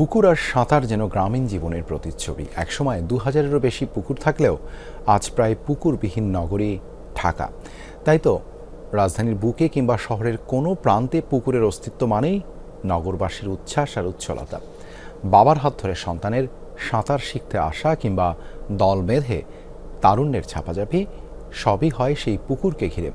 পুকুর আর সাঁতার যেন গ্রামীণ জীবনের প্রতিচ্ছবি। একসময় দু হাজারেরও বেশি পুকুর থাকলেও আজ প্রায় পুকুরবিহীন নগরী ঢাকা। তাই তো, রাজধানীর বুকে কিংবা শহরের কোনো প্রান্তে পুকুরের অস্তিত্ব মানেই নগরবাসীর উচ্ছ্বাস আর উচ্ছলতা। বাবার হাত ধরে সন্তানের সাঁতার শিখতে আসা কিংবা দল বেঁধে তারুণ্যের ছাপাঝাপি সবই হয় সেই পুকুরকে ঘিরে।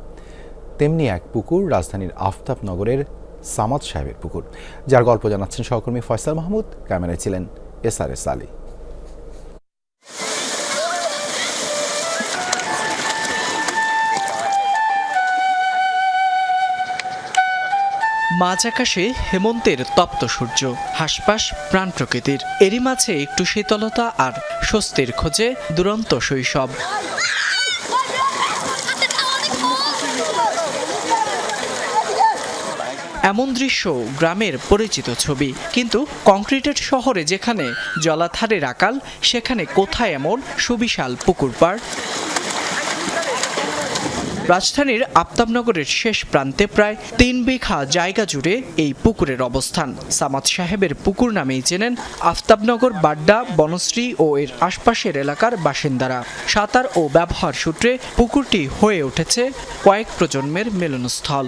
তেমনি এক পুকুর রাজধানীর আফতাবনগরের সামাদ সাহেবের পুকুর, যার গল্প জানাচ্ছেন সহকর্মী ফয়সাল মাহমুদ, ক্যামেরায় ছিলেন এস আর এস আলী। মাঝ আকাশে হেমন্তের তপ্ত সূর্য, হাসপাস প্রাণ প্রকৃতির। এরই মাঝে একটু শীতলতা আর স্বস্তির খোঁজে দুরন্ত শৈশব। এমন দৃশ্য গ্রামের পরিচিত ছবি। কিন্তু কংক্রিটের শহরে যেখানে জলাধারের আকাল, সেখানে কোথায় এমন সুবিশাল পুকুর পাড়? রাজধানীর আফতাবনগরের শেষ প্রান্তে প্রায় তিন বিঘা জায়গা জুড়ে এই পুকুরের অবস্থান। সামাদ সাহেবের পুকুর নামেই চেনেন আফতাবনগর, বাড্ডা, বনশ্রী ও এর আশপাশের এলাকার বাসিন্দারা। সাঁতার ও ব্যবহার সূত্রে পুকুরটি হয়ে উঠেছে কয়েক প্রজন্মের মিলনস্থল।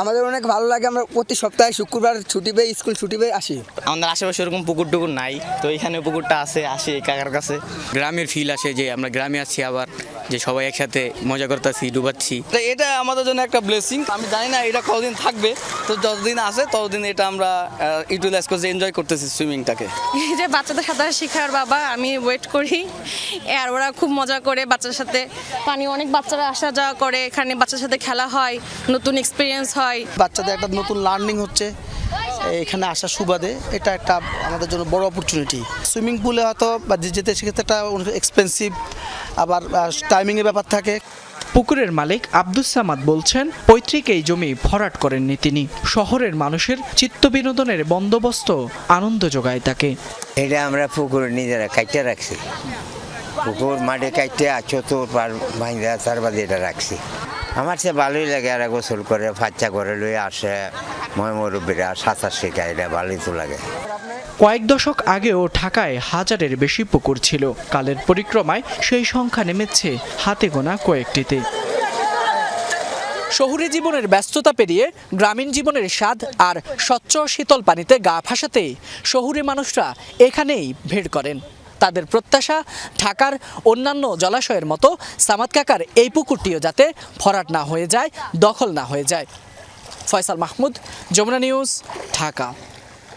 আমাদের অনেক ভালো লাগে আমরা প্রতি সপ্তাহে শুক্রবার ছুটি পেয়ে স্কুল ছুটি পেয়ে আসি। আমাদের আশেপাশে ওরকম পুকুর টুকুর নাই তো এখানে পুকুরটা আছে আসি এই কাকার কাছে। গ্রামের ফিল আসে যে আমরা গ্রামে আছি আবার যে সবাই একসাথে মজা করতেছি ডুবাচ্ছি। তো এটা আমাদের জন্য একটা ব্লেসিং আমি জানি না এটা কতদিন থাকবে। তো যতদিন আছে ততদিন এটা আমরা ইউটিলাইজ করছি এনজয় করতেছি সুইমিংটাকে এই যে বাচ্চাদের সাঁতার শেখার বাবা আমি ওয়েট করি। আর ওরা খুব মজা করে বাচ্চার সাথে পানি অনেক বাচ্চারা আসা যাওয়া করে এখানে বাচ্চার সাথে খেলা হয় নতুন এক্সপিরিয়েন্স হয়। বাচ্চাদের একটা নতুন লার্নিং হচ্ছে এখানে আসার সুবাদে। এটা একটা আমাদের জন্য বড় অপরচুনিটি সুইমিং পুলে হয়তো বা যে- যেতে সেক্ষেত্রে একটা এক্সপেন্সিভ আবার টাইমিংয়ের ব্যাপার থাকে। পুকুরের মালিক আব্দুস সামাদ বলছেন, পৈতৃক এই জমি ভরাট করেননি তিনি। শহরের মানুষের চিত্ত বিনোদনের বন্দোবস্ত আনন্দ যোগায় তাকে। এটা আমরা পুকুর নিজেরা কাইটে রাখছি। পুকুর মাঠে কাইটে চতুর পার ভাঙ্গা তার বাদে এটা রাখছি। আমার সে ভালোই লাগে আর গোসল করে বাচ্চা করে লই আসে ময় সাঁতার শেখায়, এটা ভালোই তো লাগে। কয়েক দশক আগেও ঢাকায় হাজারের বেশি পুকুর ছিল। কালের পরিক্রমায় সেই সংখ্যা নেমেছে হাতে গোনা কয়েকটিতে। শহুরে জীবনের ব্যস্ততা পেরিয়ে গ্রামীণ জীবনের স্বাদ আর স্বচ্ছ শীতল পানিতে গা ভাসাতে শহুরে মানুষরা এখানেই ভিড় করেন। তাদের প্রত্যাশা ঢাকার অন্যান্য জলাশয়ের মতো সামাদ কাকার এই পুকুরটিও যাতে ভরাট না হয়ে যায়, দখল না হয়ে যায়। ফয়সাল মাহমুদ, যমুনা নিউজ, ঢাকা।